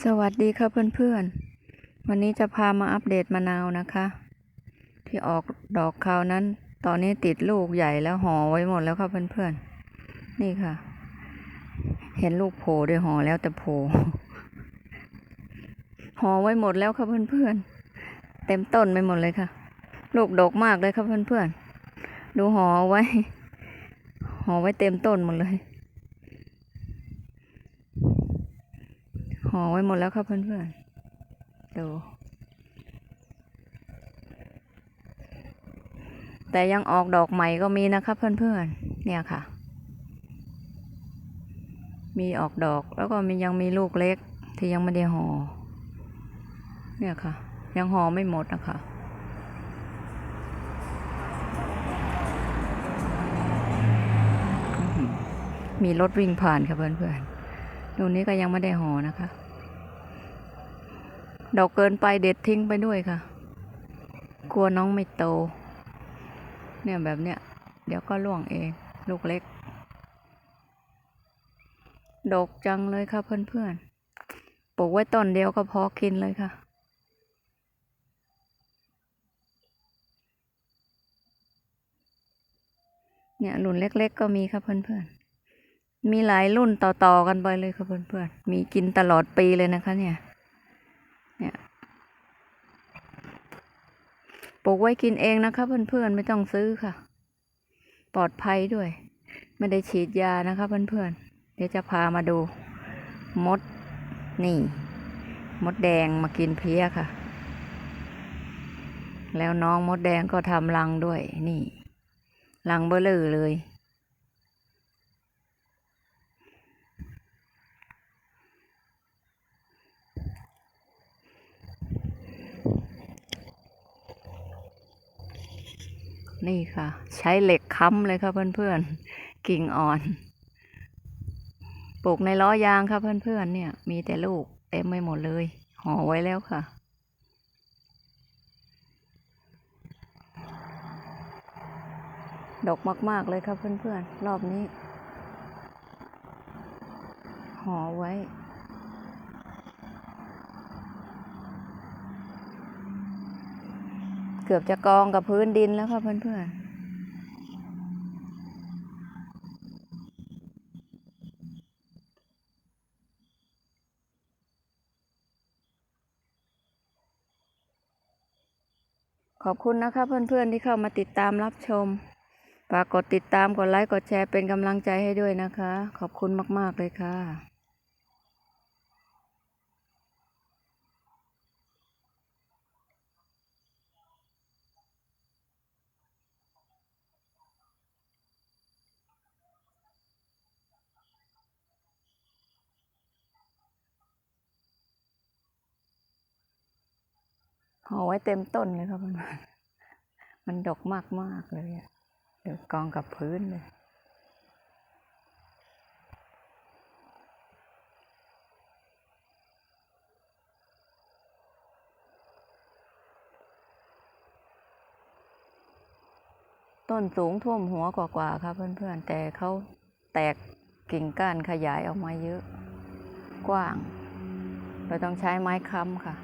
สวัสดีครับเพื่อนๆ วันนี้จะพามาอัปเดตมะนาวนะคะ ที่ออกดอกคราวนั้น ตอนนี้ติดลูกใหญ่แล้วห่อไว้หมดแล้วครับเพื่อนๆ นี่ค่ะ เห็นลูกโผล่ด้วยห่อแล้วแต่โผล่ห่อไว้หมดแล้วครับเพื่อนๆ เต็มต้นไปหมดเลยค่ะ ลูกดกมากเลยครับเพื่อนๆ ดูห่อไว้ห่อไว้เต็มต้นหมดเลย ห่อไว้หมดแล้วครับเพื่อนๆดูแต่ยังออกดอกใหม่ก็มีนะครับเพื่อนๆ เนี่ยค่ะ มีออกดอกแล้วก็มียังมีลูกเล็กที่ยังไม่ได้ห่อ เนี่ยค่ะ ยังห่อไม่หมดนะคะมีรถวิ่งผ่านค่ะเพื่อนๆดูนี้ก็ยังไม่ได้ห่อนะคะ ดอกเกินไปเด็ดทิ้งไปด้วยค่ะ กลัวน้องไม่โต เนี่ยแบบเนี้ย เดี๋ยวก็ล่วงเอง ลูกเล็ก ดกจังเลยค่ะเพื่อนๆ ปลูกไว้ต้นเดียวก็พอกินเลยค่ะเนี่ยรุ่นเล็ก ๆ ก็มีค่ะเพื่อนๆ มีหลายรุ่นต่อๆกันไปเลยค่ะเพื่อนๆ มีกินตลอดปีเลยนะคะเนี่ยเนี่ย ปลูกไว้กินเองนะคะ เพื่อนๆไม่ต้องซื้อค่ะ ปลอดภัยด้วย ไม่ได้ฉีดยานะคะ เพื่อนๆเดี๋ยวจะพามาดู มดนี่ มดแดงมากินเพี้ยค่ะ แล้วน้องมดแดงก็ทำรังด้วยนี่รังเบลอเลย นี่ค่ะ ใช้เหล็กค้ำเลยค่ะเพื่อนๆ กิ่งอ่อน ปลูกในล้อยางค่ะเพื่อนๆ เนี่ย มีแต่ลูกเต็มไปหมดเลย ห่อไว้แล้วค่ะดกมาก ๆ เลยครับเพื่อน ๆ รอบนี้ห่อไว้ เกือบจะกองกับพื้นดินแล้วค่ะเพื่อนๆขอบคุณนะคะเพื่อนๆที่เข้ามาติดตามรับชม ฝากกดติดตามกดไลค์กดแชร์เป็นกำลังใจให้ด้วยนะคะ ขอบคุณมากๆเลยค่ะ ห่อไว้เต็มต้นเลยครับมันมันดกมากมากเลยอะเดี๋ยวกองกับพื้นเลยต้นสูงท่วมหัวกว่าๆครับเพื่อนๆ แต่เขาแตกกิ่งก้านขยายออกมาเยอะ กว้าง เราต้องใช้ไม้ค้ำค่ะ